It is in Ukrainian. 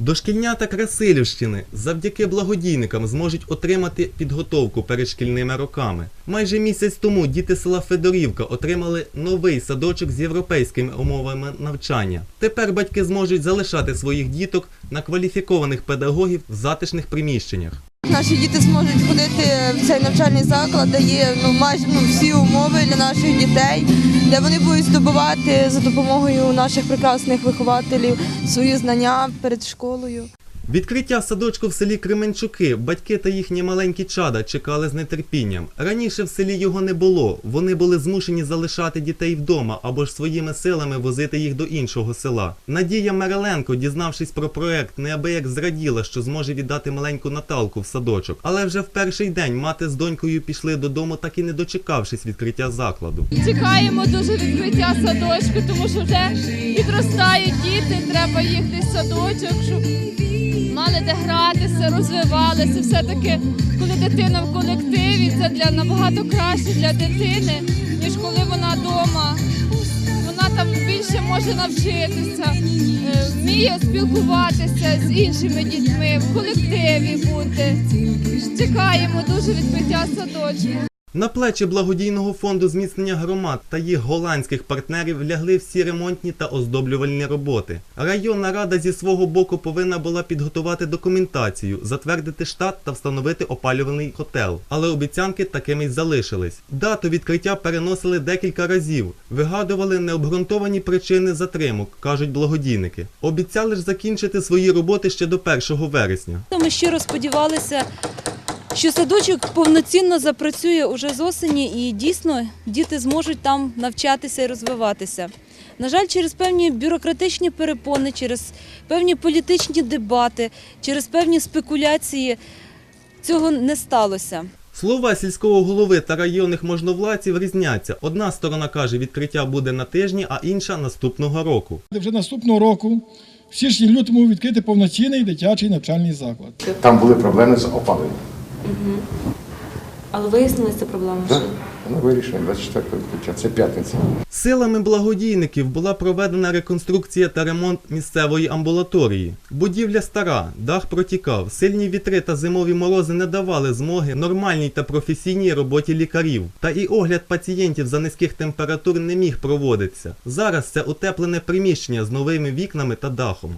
Дошкільнята Красилівщини завдяки благодійникам зможуть отримати підготовку перед шкільними роками. Майже місяць тому діти села Федорівка отримали новий садочок з європейськими умовами навчання. Тепер батьки зможуть залишати своїх діток на кваліфікованих педагогів в затишних приміщеннях. Наші діти зможуть ходити в цей навчальний заклад, де є ну, майже ну, всі умови для наших дітей, де вони будуть здобувати за допомогою наших прекрасних вихователів свої знання перед школою. Відкриття садочку в селі Кременчуки батьки та їхні маленькі чада чекали з нетерпінням. Раніше в селі його не було. Вони були змушені залишати дітей вдома або ж своїми силами возити їх до іншого села. Надія Мереленко, дізнавшись про проект, неабияк зраділа, що зможе віддати маленьку Наталку в садочок. Але вже в перший день мати з донькою пішли додому, так і не дочекавшись відкриття закладу. Чекаємо дуже відкриття садочку, тому що вже підростають діти, треба їх в садочок, щоб мали де гратися, розвивалися. Все-таки, коли дитина в колективі, це для набагато краще для дитини, ніж коли вона вдома. Вона там більше може навчитися, е, вміє спілкуватися з іншими дітьми, в колективі бути. Чекаємо дуже відкриття садочку. На плечі благодійного фонду зміцнення громад та їх голландських партнерів лягли всі ремонтні та оздоблювальні роботи. Районна рада зі свого боку повинна була підготувати документацію, затвердити штат та встановити опалювальний котел. Але обіцянки такими й залишились. Дату відкриття переносили декілька разів, вигадували необґрунтовані причини затримок, кажуть благодійники. Обіцяли ж закінчити свої роботи ще до 1 вересня. Ми щиро сподівалися, що садочок повноцінно запрацює уже з осені і дійсно діти зможуть там навчатися і розвиватися. На жаль, через певні бюрократичні перепони, через певні політичні дебати, через певні спекуляції цього не сталося. Слова сільського голови та районних можновладців різняться. Одна сторона каже, відкриття буде на тижні, а інша наступного року. Вже наступного року в січні лютому відкрити повноцінний дитячий навчальний заклад. Там були проблеми з опаленням. Але вияснилися ця проблема? Так, воно вирішено 24 відкриття. Це п'ятниця. Силами благодійників була проведена реконструкція та ремонт місцевої амбулаторії. Будівля стара, дах протікав, сильні вітри та зимові морози не давали змоги нормальній та професійній роботі лікарів. Та і огляд пацієнтів за низьких температур не міг проводитися. Зараз це утеплене приміщення з новими вікнами та дахом.